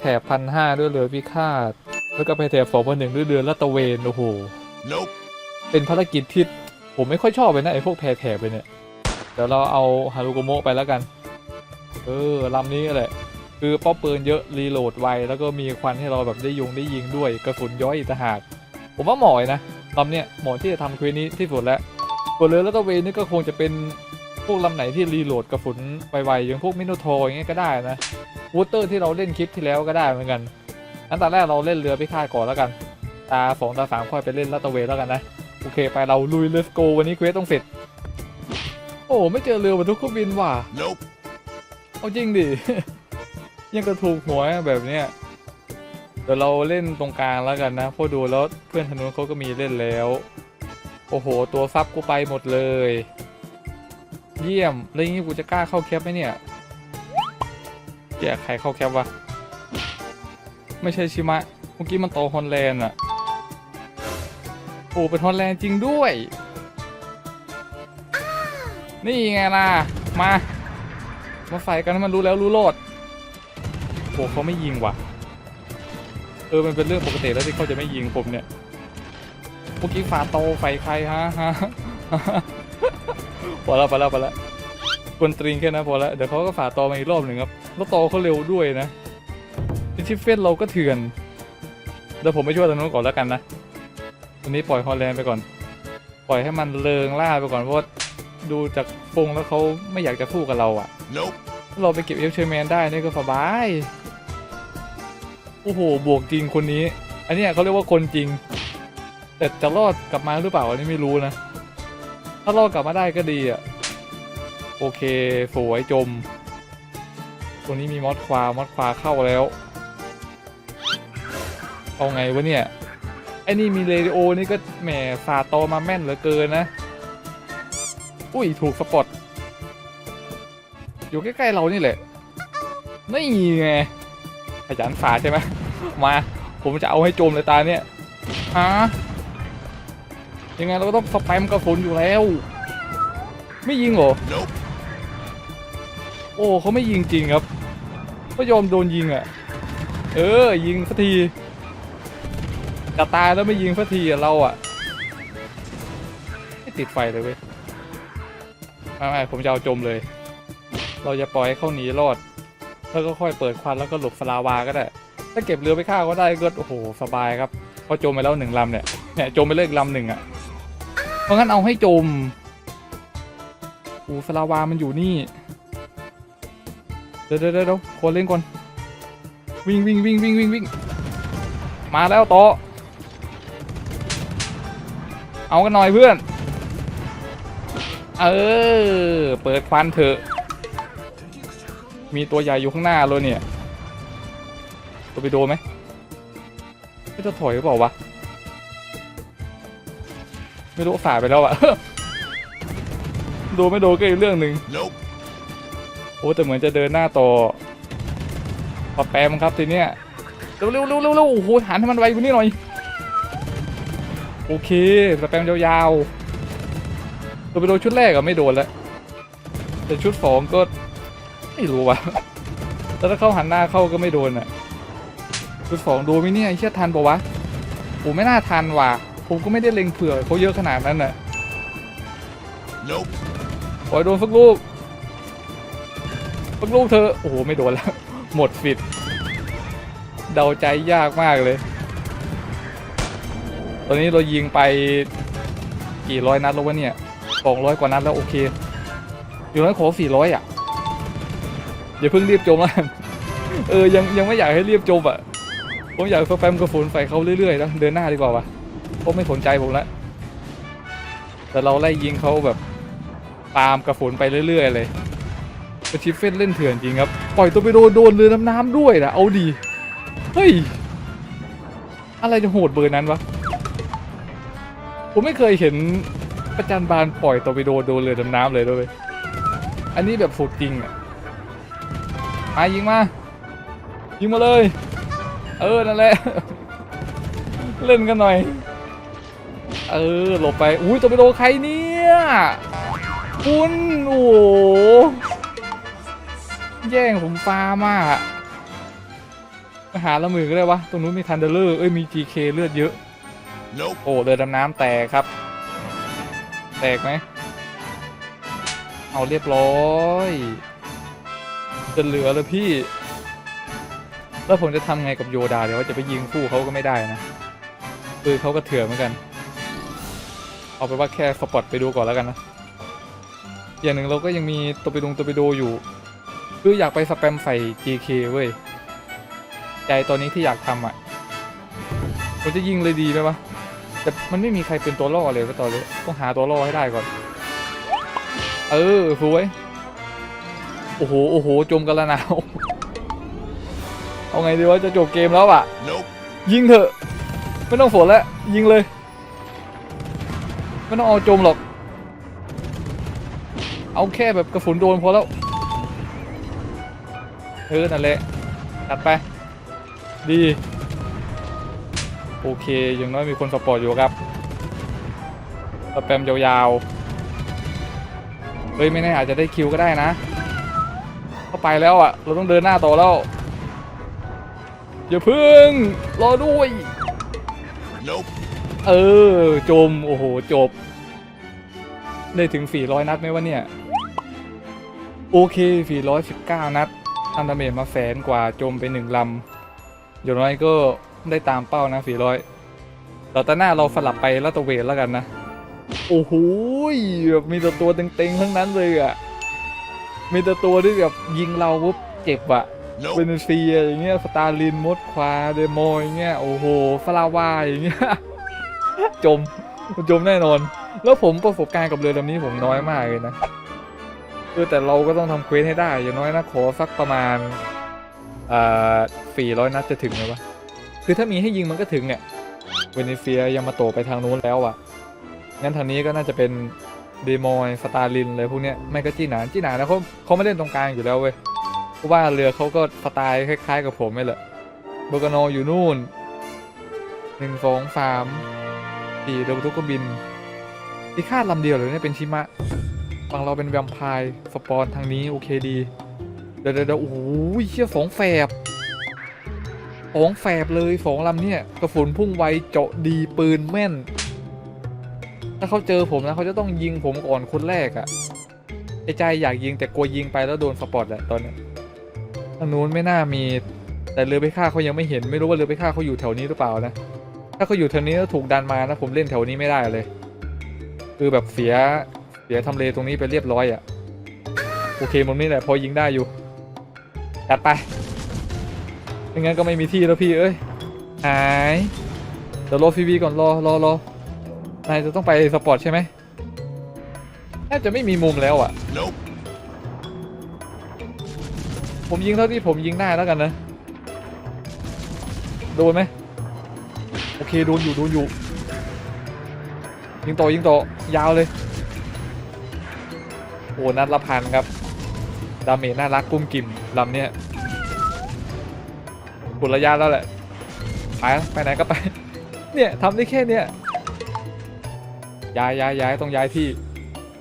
แถบพันห้าด้วยเรือพิฆาต แล้วก็ไปแถบสองพันหนึ่งด้วยเรือลาดตระเวน โอ้โห Nope. เป็นภารกิจที่ผมไม่ค่อยชอบเลยนะไอ้พวกแพรแถบไปเนี่ย เดี๋ยวเราเอาฮารุโกโมะไปแล้วกัน เออลำนี้แหละ คือป้อมปืนเยอะรีโหลดไว แล้วก็มีควันให้เราแบบได้ยุงได้ยิงด้วยกระสุนย้อยอีกต่างหากผมว่าเหมาะเลยนะลำเนี้ยเหมาะที่จะทำเควสนี้ที่สุดแล้วส่วนเรือลาดตระเวนนี่ก็คงจะเป็น พวกลำไหนที่รีโหลดกระสุนไวๆอย่างพวกมิโนโทอย่างเงี้ยก็ได้นะวูเตอร์ที่เราเล่นคลิปที่แล้วก็ได้เหมือนกันอันตอนแรกเราเล่นเรือพิฆาตก่อนแล้วกัน ตาสองตาสามค่อยไปเล่นลาดตระเวนแล้วกันนะ โอเคไปเราลุยเลสโกวันนี้เควสต้องเสร็จ โอ้ไม่เจอเรือบรรทุกเครื่องบินว่ะ Nope. เอาจริงดิ ยังกระถูกหัวแบบเนี้ยเดี๋ยวเราเล่นตรงกลางแล้วกันนะเพราะดูแล้วเพื่อนทางนู้นเขาก็มีเล่นแล้ว โอ้โห ตัวซับกูไปหมดเลย เยี่ยม แล้วอย่างนี้กูจะกล้าเข้าแคปไหมเนี่ยแกใครเข้าแคปวะ ไม่ใช่ชิมะ เมื่อกี้มันโตฮอนแลนด์อะโอ้เป็นฮอนแลนด์จริงด้วย นี่ไงล่ะ มา มาใส่กันให้มันรู้แล้วรู้โลดโอ้เขาไม่ยิงว่ะ เออ มันเป็นเรื่องปกติแล้วที่เขาจะไม่ยิงผมเนี่ย เมื่อกี้ฝาโตไฟใครฮะฮะ พอแล้วพอแล้วพอแล้วกวนตรีนแค่นั้นพอแล้วเดี๋ยวเขาก็ฝาโตมาอีกรอบหนึ่งครับแล้วโตเขาเร็วด้วยนะชิฟเฟนเราก็เถื่อนเดี๋ยวผมไปช่วยตรงนู้นก่อนแล้วกันนะวันนี้ปล่อยฮอลแลนด์ไปก่อน ปล่อยให้มันเริงล่าไปก่อนเพราะว่าดูจากฟงแล้วเขาไม่อยากจะสู้กับเราอะ Nope. ถ้าเราไปเก็บเอฟเชอร์แมนได้นี่ก็สบายโอ้โหบวกจริงคนนี้ อันเนี้ยเขาเรียกว่าคนจริง แต่จะรอดกลับมาหรือเปล่าอันนี้ไม่รู้นะ ถ้ารอดกลับมาได้ก็ดีอะ โอเค สวยจม ตรงนี้มีมอดความอดควาเข้าแล้ว เอาไงวะเนี่ย ไอ้นี่มีเรดิโอนี่ก็แหมสาโตมาแม่นเหลือเกินนะ อุ้ยถูกสปอต อยู่ใกล้ ๆ เรานี่แหละ นี่ไงขยันฝาใช่ไหมมา ผมจะเอาให้จมเลยตาเนี่ยฮะ ยังไงเราก็ต้องสแปมกระสุนอยู่แล้ว ไม่ยิงเหรอ Nope. โอ้เขาไม่ยิงจริงครับก็ยอมโดนยิงอะ เออ ยิงสักทีจะตายแล้วไม่ยิงสักทีอะเราอะไม่ติดไฟเลยเว้ยไม่ไม่ผมจะเอาจมเลย เราจะปล่อยให้เขาหนีรอด แล้วก็ค่อยเปิดควันแล้วก็หลบสลาวาก็ได้ ถ้าเก็บเรือไปฆ่าก็ได้ก็โอ้โหสบายครับเขาจมไปแล้วหนึ่งลำเนี่ยเนี่ยจมไปเลยอีกลำหนึ่งอะ เพราะงั้นเอาให้จมอ้สลาวามันอยู่นี่ เดี๋ยวเดี๋ยวเดี๋ยวคนเล่นก่อน วิ่งวิ่งวิ่งวิ่งวิ่งวิ่ง มาแล้วโตเอากันหน่อยเพื่อน เออ เปิดควันเถอะ มีตัวใหญ่อยู่ข้างหน้าเลยเนี่ย ตัวไปโดนไหมไม่จะถอยหรือเปล่าวะ ไม่รู้ฝ่าไปแล้วอะโดนไม่โดนก็อีกเรื่องหนึ่ง Nope. โอ้แต่เหมือนจะเดินหน้าต่อปะแปมครับทีเนี้ยเร็วเร็วเร็วเร็วเร็วโอ้โหหันให้มันไวกว่านี้หน่อย โอเคสแปมยาวๆตัวไปโดนชุดแรกอะไม่โดนแล้วแต่ชุดสองก็ไม่รู้ว่ะแล้วถ้าเข้าหันหน้าเข้าก็ไม่โดนอะชุดสองโดนไหมเนี่ยไอ้เชี่ยทันปะวะผมไม่น่าทันว่ะ ผมก็ไม่ได้เล็งเผื่อเขาเยอะขนาดนั้นน่ะ Nope. ปล่อยโดนสักลูกสักลูกเธอ โอ้โห ไม่โดนแล้ว หมดฟิตเดาใจยากมากเลย ตอนนี้เรายิงไปกี่ร้อยนัดแล้ววะเนี่ยสองร้อยกว่านัดแล้วโอเค อยู่นั้นขอสี่ร้อยอะ อย่าเพิ่งรีบจมแล้วกันเออ ยังยังไม่อยากให้รีบจมอะ ผมอยากสแปมกระสุนใส่เขาเรื่อยๆนะเดินหน้าดีกว่าวะ เขาไม่สนใจผมแล้วแต่เราไล่ยิงเขาแบบตามกระสุนไปเรื่อย ๆ เลยกระชิฟเฟนเล่นเถื่อนจริงครับ ปล่อยตัวไปโดนโดนเรือน้ำน้ำด้วยนะเอาดีเฮ้ย อะไรจะโหดเบอร์นั้นวะ ผมไม่เคยเห็นประจันบานปล่อยตัวไปโดนโดนเรือดำน้ำเลยด้วย อันนี้แบบสุดจริงอะมายิงมา ยิงมาเลย เออ นั่นแหละ เล่นกันหน่อย เออหลบไป อุ้ยตัวไปโดนใครเนี่ยคุณโอ้โหแย่งผมฟาร์มากอะไปหาละมือก็ได้วะ ตรงนู้นมีทันเดอร์เลอร์เอ้ยมี GK เลือดเยอะ Nope. โอ้เรือดำน้ำแตกครับ แตกไหม เอาเรียบร้อยจะเหลือเลยพี่ แล้วผมจะทำไงกับโยดาเดี๋ยวว่าจะไปยิงคู่เขาก็ไม่ได้นะคือเขาก็เถื่อนเหมือนกัน เอาไปนว่าแค่สปอตไปดูก่อนแล้วกันนะ อย่างหนึ่งเราก็ยังมีตัวไปดงตัวไปโดอยู่ คืออยากไปสแปมใส่ GK เว้ย ใจตอนนี้ที่อยากทำอะผมจะยิงเลยดีไหมวะ แต่มันไม่มีใครเป็นตัวล่อเลยก็ตอนนี้ต้องหาตัวล่อให้ได้ก่อน เออสวย โอ้โห โอ้โห จมกันละนาวเอาไงดีวะจะจบเกมแล้วอะ Nope. ยิงเถอะ ไม่ต้องฝนแล้ว ยิงเลย ไม่ต้องเอาจมหรอก เอาแค่แบบกระสุนโดนพอแล้วเออนั่นแหละตัดไป ดี โอเค อย่างน้อยมีคนสปอร์ตอยู่ครับสแปมยาวๆ เฮ้ย ไม่แน่อาจจะได้คิวก็ได้นะ เข้าไปแล้วอะ เราต้องเดินหน้าต่อแล้ว อย่าพึ่ง รอด้วย Nope. เออจมโอ้โหจบ ได้ถึง 400 นัดไหมวะเนี่ย โอเค 419 นัดทำดาเมจมาแสนกว่าจมไปหนึ่งลำอย่างน้อยก็ได้ตามเป้านะ 400ต่อตาหน้าเราสลับไปลาดตระเวนแล้วกันนะ โอ้โหยแบบมีแต่ตัวเต็งๆทั้งนั้นเลยอะ มีแต่ตัวที่แบบยิงเราปุ๊บเจ็บอะเว Nope. เนเซียอย่างเงี้ยสตาลินมดควาเดโมอย่างเงี้ยโอ้โหฟลาวาอย่างเงี้ย จมจมแน่นอน แล้วผมประสบการณ์กับเรือลำนี้ผมน้อยมากเลยนะเออแต่เราก็ต้องทำเควสให้ได้ อย่างน้อยนะขอสักประมาณอ่าสี่ร้อยนัดจะถึงไหมวะคือถ้ามีให้ยิงมันก็ถึงเนี่ยเวเนเซียยังมาโตไปทางนู้นแล้วอะงั้นทางนี้ก็น่าจะเป็นเดโมยสตาลินอะไรพวกเนี้ยไม่ก็จีหนานจีหนานนะเขาเขาไม่เล่นตรงกลางอยู่แล้วเว้ยเพราะว่าเรือเขาก็สไตล์คล้าย ๆ กับผมไม่แหละโบกานออยู่นู่นหนึ่งสองสาม สี่เรือบรรทุกเครื่องบินที่าลำเดียวเลยเนี่ยเป็นชิมะฝั่งเราเป็นแวมไพร์สปอนทางนี้โอเคดี เดี๋ยวเดี๋ยวโอ้โหเชี่ยสองแฝบสองแฝบเลยสองลำเนี่ยกระสุนพุ่งไวเจาะดีปืนแม่น ถ้าเขาเจอผมนะเขาจะต้องยิงผมก่อนคนแรกอะไอใจอยากยิงแต่กลัวยิงไปแล้วโดนสปอตแหละตอนนี้ทางนู้นไม่น่ามี แต่เรือไปฆ่าเขายังไม่เห็นไม่รู้ว่าเรือไปฆ่าเขาอยู่แถวนี้หรือเปล่านะ ถ้าเขาอยู่แถวนี้แล้วถูกดันมานะผมเล่นแถวนี้ไม่ได้เลย คือแบบเสียเสียทำเลตรงนี้ไปเรียบร้อยอะ่ะโอเคมุมนี้แหละพอยิงได้อยู่จัดไปไม่งั้นก็ไม่มีที่แล้วพี่เอ้ยหายเดี๋ยวรอฟีวีก่อนรอรอรอนายจะต้องไปสปอร์ตใช่ไหมแทบจะไม่มีมุมแล้วอะ Nope. ผมยิงเท่าที่ผมยิงได้แล้วกันนะ โดนไหมโอ เคโดนอยู่โดนอยู่ ยิงโตยิงโตยาวเลย โอ้นัดละพันครับ ดาเมจน่ารักกุ้มกิ่มลำเนี้ยกดระยะแล้วแหละ ไปไปไหนก็ไป เนี่ยทำได้แค่เนี้ยย้ายย้ายย้ายต้องย้ายที่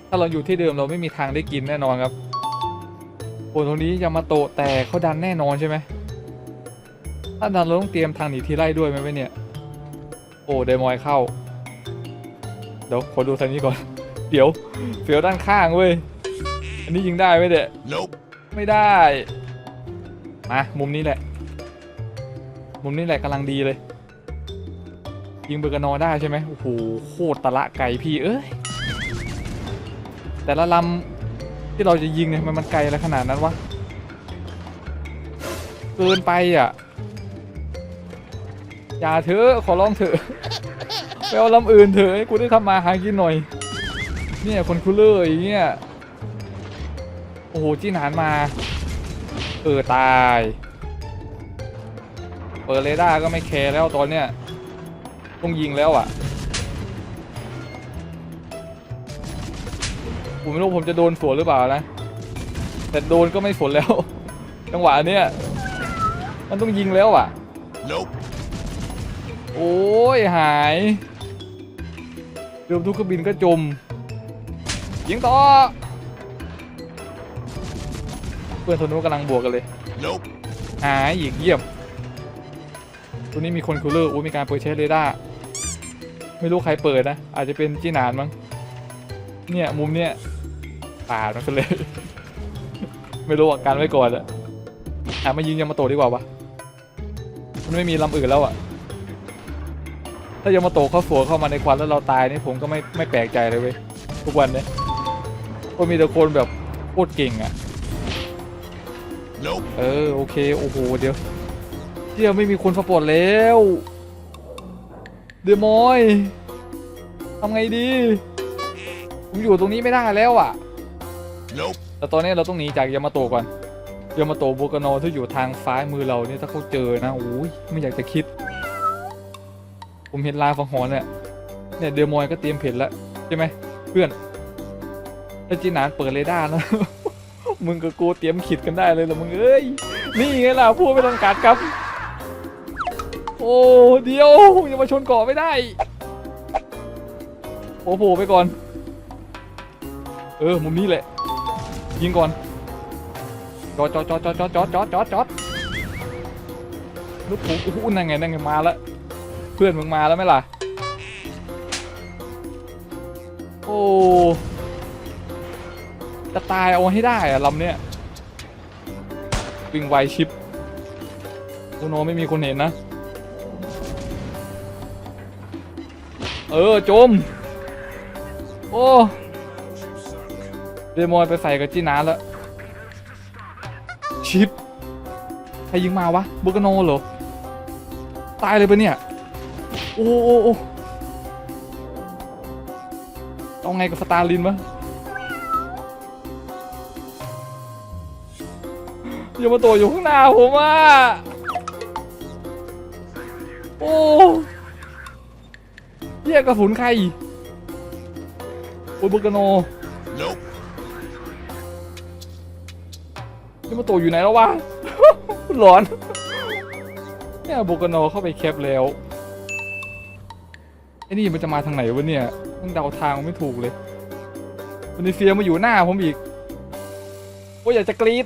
ถ้าเราอยู่ที่เดิมเราไม่มีทางได้กินแน่นอนครับโอ้ตรงนี้ยามาโตะแต่เขาดันแน่นอนใช่ไหมถ้าดันเราต้องเตรียมทางหนีทีไล่ด้วยไหมวะเนี่ย โอ้เดมอยเข้า เดี๋ยวขอดูทางนี้ก่อน เดี๋ยวเสียวด้านข้างเว้ย อันนี้ยิงได้ไหมเด็ Nope. ไม่ได้ มามุมนี้แหละ มุมนี้แหละกำลังดีเลย ยิงเบอร์กานอได้ใช่ไหมโอ้โหโคตรตะละไก่พี่เอ้ย แต่ละลำที่เราจะยิงเนี่ยมันมันไกลอะไรขนาดนั้นวะ เกินไปอะ อย่าเถอะขอร้องเถอะไปเอาลำอื่นเถอะให้กูได้ทำมาหากินหน่อย เนี่ยคนคูลเลอร์อย่างเงี้ยโอ้โหจี้หนานมา เออตาย เปิดเรดาร์ก็ไม่แคร์แล้วตอนเนี้ยต้องยิงแล้วอะผมไม่รู้ผมจะโดนสวนหรือเปล่านะ แต่โดนก็ไม่สวนแล้ว จังหวะเนี้ยมันต้องยิงแล้วอะ Nope. โอ้ยหายเรือทุกเครื่องบินก็จมยิงต่อเพื่อนโทนุกำลังบวกกันเลย Nope. หายอีกเยี่ยมตัวนี้มีคนคูลเลอร์อู้มีการเปิดใช้เรดาร์ไม่รู้ใครเปิดนะ อาจจะเป็นจีหนานมั้งเนี่ยมุมเนี้ยปาดมันไปเลย ไม่รู้อะการไว้ก่อนอะหามายิงยามาโตะดีกว่าวะมันไม่มีลำอื่นแล้วอะ ถ้ายามาโตะเขาสัวเข้ามาในควันแล้วเราตายนี่ผมก็ไม่ไม่แปลกใจเลยเว้ยทุกวันเนี่ยก็มีแต่คนแบบโคตรเก่งอะ Nope. เออโอเคโอ้โหเดี๋ยวเดี๋ยวไม่มีคนสปอร์ตแล้ว เดมอยทำไงดี ผมอยู่ตรงนี้ไม่ได้แล้วอะ Nope. แต่ตอนนี้เราต้องหนีจากยามาโตะก่อนยามาโตะโบกานอที่อยู่ทางซ้ายมือเราเนี่ยถ้าเขาเจอนะโอ้ยไม่อยากจะคิด ผมเห็นลายฝังหอนเนี่ยเนี่ยเดมอยก็เตรียมเผ็ดแล้วใช่ไหมเพื่อนถ้าจีนานเปิดเรดาร์นะมึงกับกูเตรียมขิดกันได้เลยหรอมึงเอ้ยนี่ไงล่ะพูดไม่ต้องการครับ โอ้เดียวอย่ามาชนเกาะไม่ได้โอ้โหไปก่อน เออมุมนี้แหละ ยิงก่อนจอดจอดจอดจอดจอดจอดจอดจอดลูกผมโอ้โหนั่งไงนั่งไงมาแล้ว พื่อนมึงมาแล้วไหมล่ะ โอ้ จะตายเอาให้ได้อะลำเนี้ย วิ่งไวชิปโอโนไม่มีคนเห็นนะ เออ จม โอ้เดมอนไปใส่กับจีนาแล้ว ชิป ใครยิงมาวะบุกโนเหรอ ตายเลยปะเนี่ย โอ้โอ้โอ้เอาไงกับสตาร์ลินวะยามาโตะอยู่ข้างหน้าผมอะโอ้เยี่ยกระสุนใครโอ้ยบุกโน Nope. ยามาโตะอยู่ไหนแล้ววะหลอนเนี่ยบุกโนเข้าไปแคปแล้วไอ้นี่มันจะมาทางไหนวะเนี่ยมันเดาทางไม่ถูกเลยวันนีเฟียมาอยู่หน้าผมอีกโอ้ยอยากจะกรี๊ด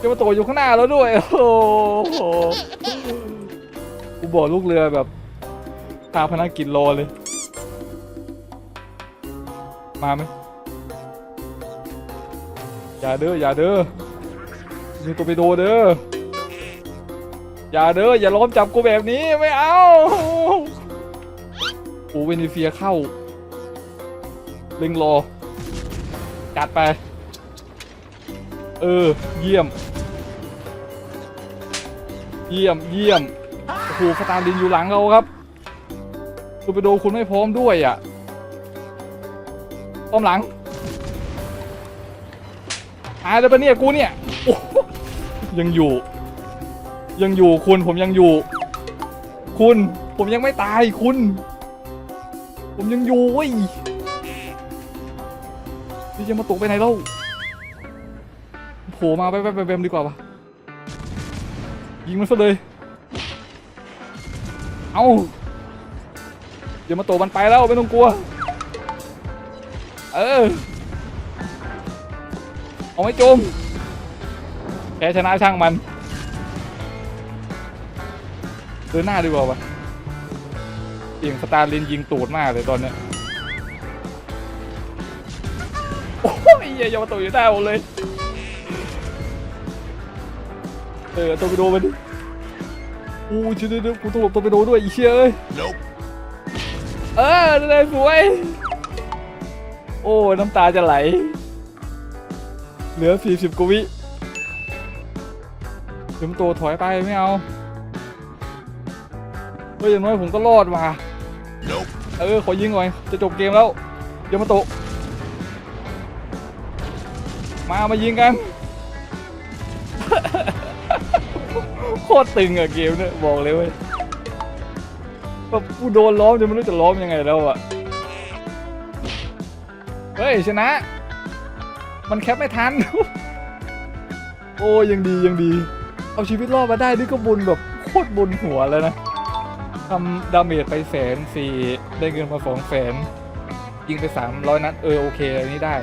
จะมาโตอยู่ข้างหน้าแล้วด้วย โอ้โหกูบอกลูกเรือแบบพาพนักกินรอเลย มาไหมอย่าเด้ออย่าเด้อยิงตัวไปโดเด้อ อย่าเด้ออย่าล้อมจับกูแบบนี้ไม่เอาโอเวนิเฟียเข้าเล็งรอจัดไป เออ เยี่ยม เยี่ยมเยี่ยมโอ้โหสตาร์ลินอยู่หลังเราครับตูไปโดคุณไม่พร้อมด้วยอะพร้อมหลังหายแล้วปะเนี่ยกูเนี่ยยังอยู่ ยังอยู่คุณผมยังอยู่ คุณ ผมยังไม่ตายคุณ ผมยังอยู่เว้ยพี่จะมาตกไปไหนเล่าโผล่มาไปไปไปเบมดีกว่าปะยิงมันซะเลย เอาเดี๋ยวมาโตมันไปแล้วไม่ต้องกลัว เออ เอาไม่จมแพ้ชนะช่างมัน เดินหน้าดีกว่าปะเสียงสตาร์ลินยิงตูดมากเลยตอนเนี้ยโอ้ยเหี้ยยามาโตอยู่ได้หมเลยเออตัวไปโดมันดิโอ้ยชิเดี๋ยวกูต้องหลบตัวไปโดด้วยอีเชี่ยเอ้ย Nope. เออได้เลยสวย โอ้น้ำตาจะไหล เหลือ 40กว่าวิเดี๋ยวมันตัวถอยไปไม่เอา ฮ้ยอย่างน้อยผมก็รอดว่ะ Nope. เออขอยิงหน่อยจะจบเกมแล้วยวมาโตะมามายิงกันโคตรตึงอะเกมเนี่ยบอกเลยเว้ยแบบกูโดนล้อมจนไม่รู้จะล้อมยังไงแล้วอะเฮ้ยชนะ มันแคปไม่ทัน โอ้ยังดียังดี เอาชีวิตรอดมาได้นี่ก็บุญแบบโคตรบุญหัวแล้วนะำดาเมจไปแสนสี่ได้เงินมาสองแสนยิงไปสามร้อยนัดเออโอเคอันนี้ได้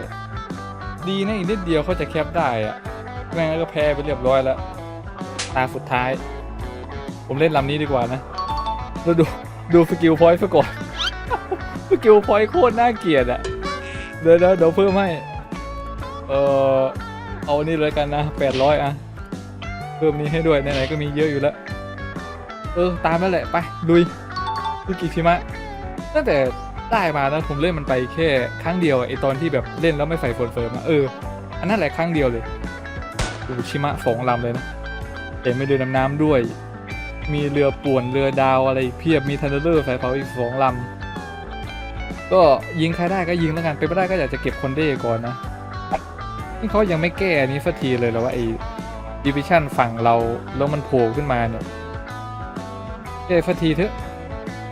ดีนะอีกนิดเดียวเขาจะแคปได้อะไม่งั้นก็แพ้ไปเรียบร้อยแล้ว ตาสุดท้าย ผมเล่นลำนี้ดีกว่านะแล้วดูดูสกิลพอยต์ซะก่อนสกิลพอยต์โคตรน่าเกลียดอะเดี๋ยวเดี๋ยวเดี๋ยวเพิ่มให้ เออเอานี่เลยกันนะแปดร้อยอะเพิ่มนี้ให้ด้วยไหนๆก็มีเยอะอยู่แล้ว เออ ตามนั่นแหละ ไปลุยลุยกิชิมะตั้งแต่ได้มานะผมเล่นมันไปแค่ครั้งเดียวไอตอนที่แบบเล่นแล้วไม่ใส่โฟนเฟิร์มอะเออ อันนั้นแหละครั้งเดียวเลยดูชิมะสองลำเลยนะเห็ไม่เดินน้ำด้วย มีเรือป่วนเรือดาวอะไรเพียบมีทันเดอร์ไฟเผาอีกสองลำก็ยิงใครได้ก็ยิงแล้วกันเป็นไปได้ก็อยากจะเก็บคนเด้ก่อนนะนี่เขายังไม่แก้อันนี้สักทีเลยแล้วว่าไอ้ดิวิชั่นฝั่งเราแล้วมันโผล่ขึ้นมาเนี่ย ก้สักทีเถอะ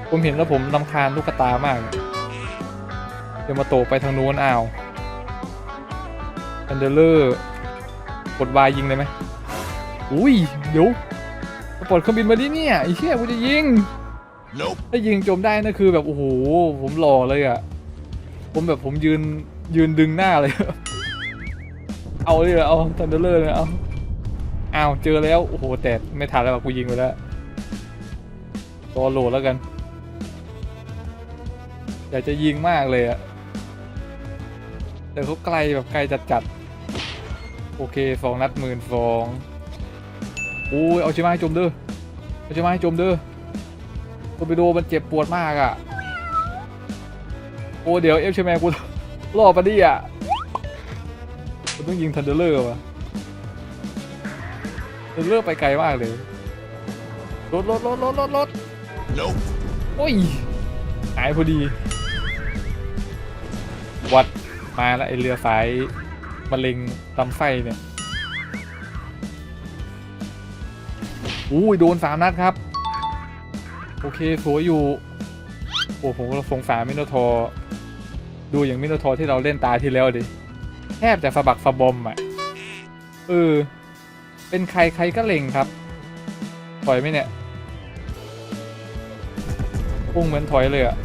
ผมเห็นแล้วผมลำคาญลูกตามากเนี่ยเดี๋ยวมาโตไปทางนู้นอ้าวทันเดอร์กดวายยิงเลยไหมอุ้ยเดี๋ยวสปอร์ตเครื่องบินมาดิเนี่ยไอ้เชี่ยกูจะยิง Nope. ถ้ายิงจมได้นั่นคือแบบโอ้โหผมหล่อเลยอะ่ะ ผมแบบผมยืนยืนดึงหน้าเลย เอาเลยเหรอเอาทันเดอร์เลยเอาอ้าวเจอแล้ว โอ้โหแต่ไม่ทันแล้วอะกูยิงไปแล้วร อโหลดแล้วกัน อยากจะยิงมากเลยอะแต่เขาไกลแบบไกลจัดจัดๆโอเคสองนัดหมื่นสองโอ้ยเอาชิมาให้จมเด้อเอาชิมาให้จมเด้อตัวไปโดมันเจ็บปวดมากอะโอ้เดี๋ยวเอฟชแมนกูรอปะดิอะกูต้องยิงทันเดอร์เลอร์ว่ะทันเดอร์เลอร์ไปไกลมากเลยรถรถรถรถรถรถ โอ้ยหายพอดี วัดมาแล้วไอเรือสายมะเร็งลำไส้เนี่ยอุ้ยโดนสามนัดครับ โอเคสวยอยู่ โอ้ผมก็สงสารมิโนทอดูอย่างมิโนทอที่เราเล่นตาที่แล้วดิแทบจะสะบักสะบอมอะเออเป็นใครใครก็เล็งครับถอยไหมเนี่ย พุ่งเหมือนถอยเลยอะ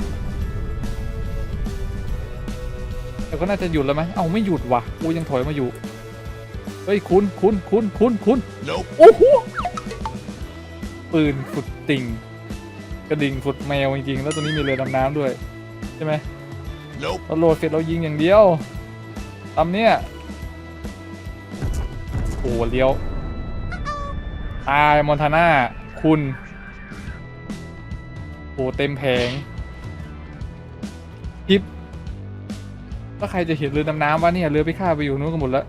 แต่ก็น่าจะหยุดแล้วไหมเอ้าไม่หยุดว่ะกูยังถอยมาอยู่ เฮ้ยคุณคุณคุณคุณคุณ Nope. โอ้โหปืนฝึกติ่งกระดิ่งฝึกแมวจริงๆ แล้วตัวนี้มีเรือดำน้ำด้วย ใช่ไหม Nope. เราโหลดเสร็จเรายิงอย่างเดียวตำเนี้ยโอ้เลี้ยวตายมอนทาน่าคุณ โอ้เต็มแผงพิบแล้วใครจะเห็นเรือดำน้ำวะเนี่ยเรือไปฆ่าไปอยู่นู้นกันหมดแล้ว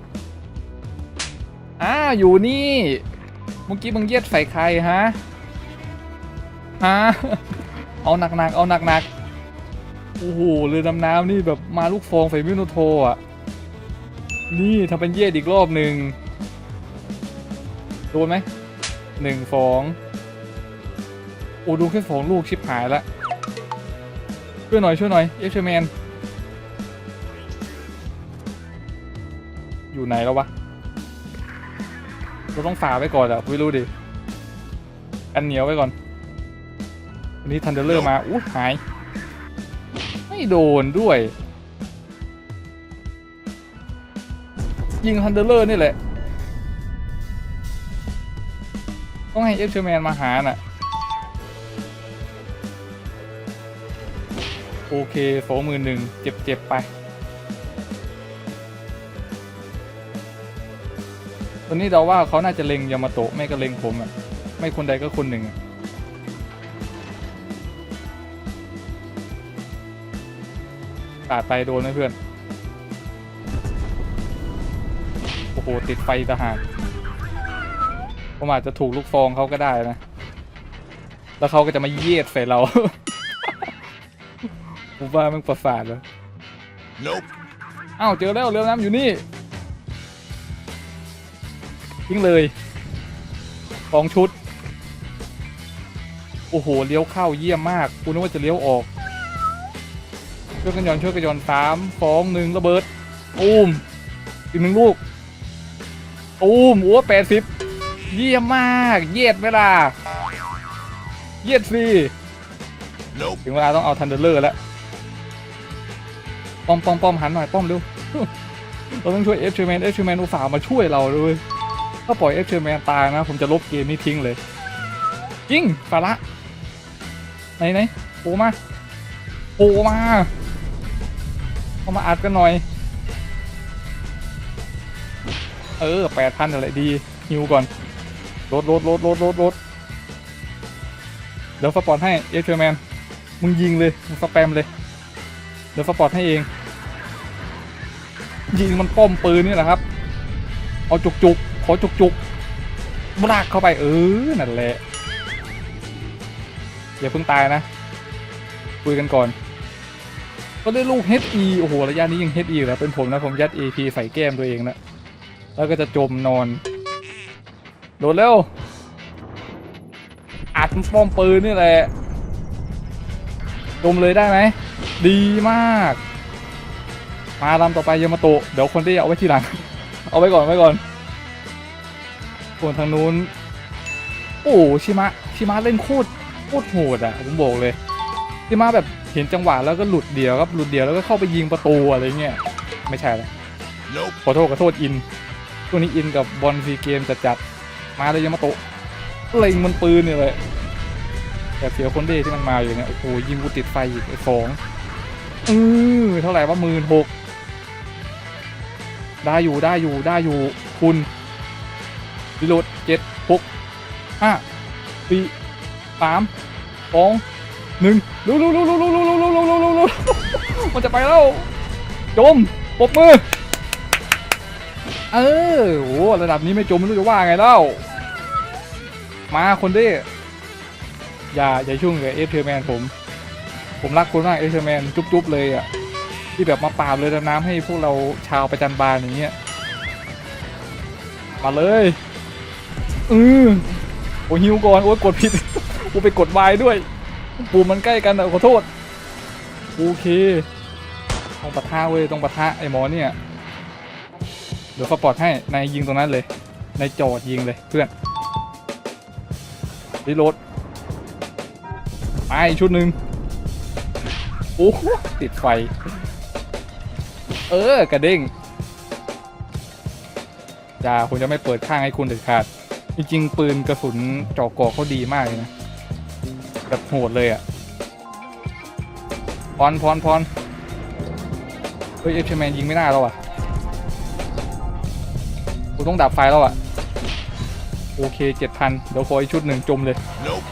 อ้าอยู่นี่เมื่อกี้มึงเยียดใส่ใครฮะฮะเอาหนักๆเอาหนักๆโอ้โหเรือดำน้ำนี่แบบมาลูกฟองใส่มิโนโทอะนี่ทำเป็นเยียดอีกรอบหนึ่งโดนไหมหนึ่งฟอง โอ้ดูแค่สองลูกชิบหายละช่วยหน่อยช่วยหน่อยเอ็กซ์แมนอยู่ไหนแล้ววะเราต้องฝ่าไว้ก่อนอะไม่รู้ดิกันเหนียวไว้ก่อนวันนี้ทันเดอร์เลอร์มาอู้หาย ไม่โดนด้วย ยิงทันเดอร์เลอร์นี่แหละ ต้องให้เอฟเชอร์แมนมาหาน่ะ อเคสองหมื่นหนึ่งเจ็บเจ็บๆไป ตอนนี้เราว่าเขาน่าจะเล็งยามาโตะไม่ก็เล็งผมอะ ไม่คนใดก็คนหนึ่งอะปาดไปโดนไหมเพื่อน โอ้โห ติดไฟทหารผมอาจจะถูกลูกฟองเขาก็ได้นะ แล้วเขาก็จะมาเยียดใส่เรา ผมว่ามันประสาทแล้ว Nope. อ้าวเจอแล้วเรือน้ำอยู่นี่ทิ้งเลยสองชุด โอ้โห เลี้ยวเข้าเยี่ยมมากกูนึกว่าจะเลี้ยวออก ช่วยกันหย่อนช่วยกันหย่อนสามสองหนึ่งระเบิดตูมอีกหนึ่งลูกตูมโอ้แปดสิบเยี่ยมมาก เยียดเวลา เยียดฟรี Nope. ถึงเวลาต้องเอาทันเดอร์เลอร์แล้ว ป้อมป้อมป้อมหันหน่อยป้อมเร็วเราต้องช่วยเอฟชูแมนเอฟชูแมนอุตส่าห์มาช่วยเราด้วยถ้าปล่อยเอฟเชอร์แมนตายนะ ผมจะลบเกมนี้ทิ้งเลยยิงฟาระไหนไหนโผล่มาโผล่มาเอามาอัดกันหน่อย เออแปดพันอะไรดีฮิวก่อนลดลดลดลดลดลดเดี๋ยวสปอร์ตให้เอฟเชอร์แมนมึงยิงเลยมึงสแปมเลยเดี๋ยวสปอร์ตให้เอง ยิงมันป้อมปืนนี่แหละครับ เอาจุกจุกขอจุกจุกบลากเข้าไปเออนั่นแหละอย่าเพิ่งตายนะ คุยกันก่อน ก็ได้ลูก HE โอ้โหระยะนี้ยัง HE อยู่แล้วเป็นผมนะผมยัด AP ใส่แก้มตัวเองนะแล้วก็จะจมนอน โดดเร็วอัดป้อมปืนนี่แหละจมเลยได้ไหมดีมาก มาลำต่อไปยามาโตะเดี๋ยวคนที่เอาไว้ทีหลัง เอาไว้ก่อนไว้ก่อนส่วนทางนู้น โอ้ชิมะชิมะเล่นโคตรโคตรโหดอะผมบอกเลยชิมะแบบเห็นจังหวะแล้วก็หลุดเดียวครับหลุดเดียวแล้วก็เข้าไปยิงประตูอะไรเงี้ยไม่ใช่ละ Nope. ขอโทษขอโทษอินตัวนี้อินกับบอลซีเกมจัดจัดๆมาเลยยามาโตะเล็งมันปืนเนี่ยเลยแต่เสียคนเด้ที่มันมาอยู่เนี่ยโอ้โหยิงกูติดไฟอีกไอ้สองอือเท่าไหร่ว่าหมื่นหก ได้อยู่ได้อยู่ได้อยู่คุณรีโหลดเจ็ดหกห้าสี่สามสองหนึ่งลุลุลุลุลุลุลุลุลุลุลุลุมันจะไปแล้วจมปบมือ เออโอ้ระดับนี้ไม่จมไม่รู้จะว่าไงแล้วมาคนด้อย่าอย่าชุ่งกับเอฟเทอร์แมนผม ผมรักคุณมากเอฟเทอร์แมนจุ๊บๆเลยอะ ที่แบบมาปราบเลยน้ำให้พวกเราชาวประจันบานอย่างเงี้ยมาเลยอือโอ้หิวก่อนโอ้ยกดผิดกูไปกดวายด้วยปูมันใกล้กันอะขอโทษโอเคต้องปะทะเว้ยต้องปะทะไอ้หมอเนี่ยเดี๋ยวสปอร์ตให้นายยิงตรงนั้นเลยนายจอดยิงเลยเพื่อนรีโหลดไปชุดหนึ่งโอ้ติดไฟ เออกระเด้งจ้าผมจะไม่เปิดข้างให้คุณเด็ดขาด จริงๆ ปืนกระสุนเจอกอเขาดีมากเลยนะแบบโหดเลยอะ่ะพรพรพรเฮ้ยเอฟเชแมนยิงไม่ได้แล้วอะกูต้องดับไฟแล้วอะโอเคเจ็ดพันเดี๋ยวขออีกชุดหนึ่งจมเลย Nope.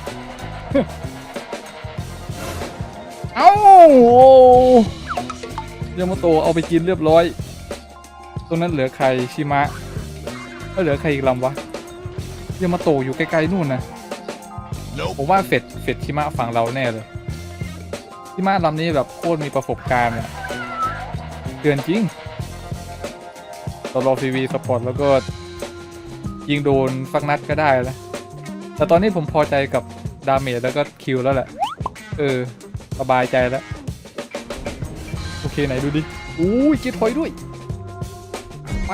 เอ้าเยามาโตะเอาไปกินเรียบร้อย ตรงนั้นเหลือใครชิมะก็เหลือใครอีกลำวะเยามาโตะอยู่ไกลๆนู่นนะ Nope. ผมว่าเฟดเฟดชิมะฝั่งเราแน่เลยชิมะลำนี้แบบโคตรมีประสบการณ์อะเตือนจริงตลอทีวีสปอร์ตแล้วก็ยิงโดนสักนัดก็ได้แล้วแต่ตอนนี้ผมพอใจกับดาเมจแล้วก็คิวแล้วแหละ เออ สบายใจแล้วโอ เคไหนดูดิอู้ยเกียร์ถอยด้วย ไป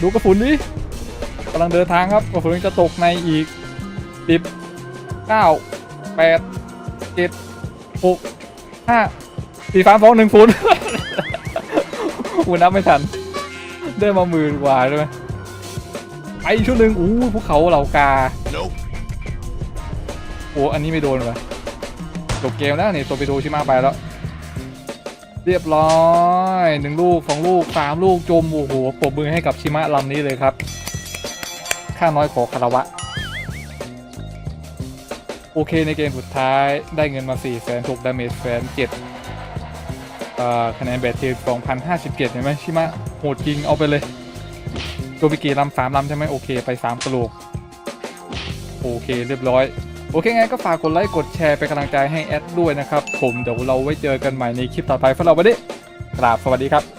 ดูกระสุนดิกำลังเดินทางครับกระสุนจะตกในอีกสิบเก้าแปดเจ็ดหกห้าสี่สามสองหนึ่งศูนย์กูนับไม่ทันได้มาหมื่นกว่าใช่ไหมไปอีกชุดหนึ่งอู้ภูเขาเหล่ากา Nope. โอ้ อันนี้ไม่โดนวะ จบเกมแล้วนี่ตัวไปดูชิมาไปแล้ว เรียบร้อยหนึ่งลูกสองลูกสามลูกจมโอ้โหปรบมือให้กับชิมะลำนี้เลยครับค่าน้อยขอคารวะ โอเคในเกมสุดท้ายได้เงินมา4แสนถูกดาเมจแสนเจ็ดคะแนนแบตเทีย2,057เห็นไหมชิมะโหดจริงเอาไปเลยตัวไปกี่ลำสามลำใช่ไหมโอเคไปสามกระโหลกโอเคเรียบร้อย โอเคไงก็ฝากกดไลค์กดแชร์เป็นกำลังใจให้แอดด้วยนะครับ ผมเดี๋ยวเราไว้เจอกันใหม่ในคลิปต่อไปสำหรับวันนี้กราบสวัสดีครับ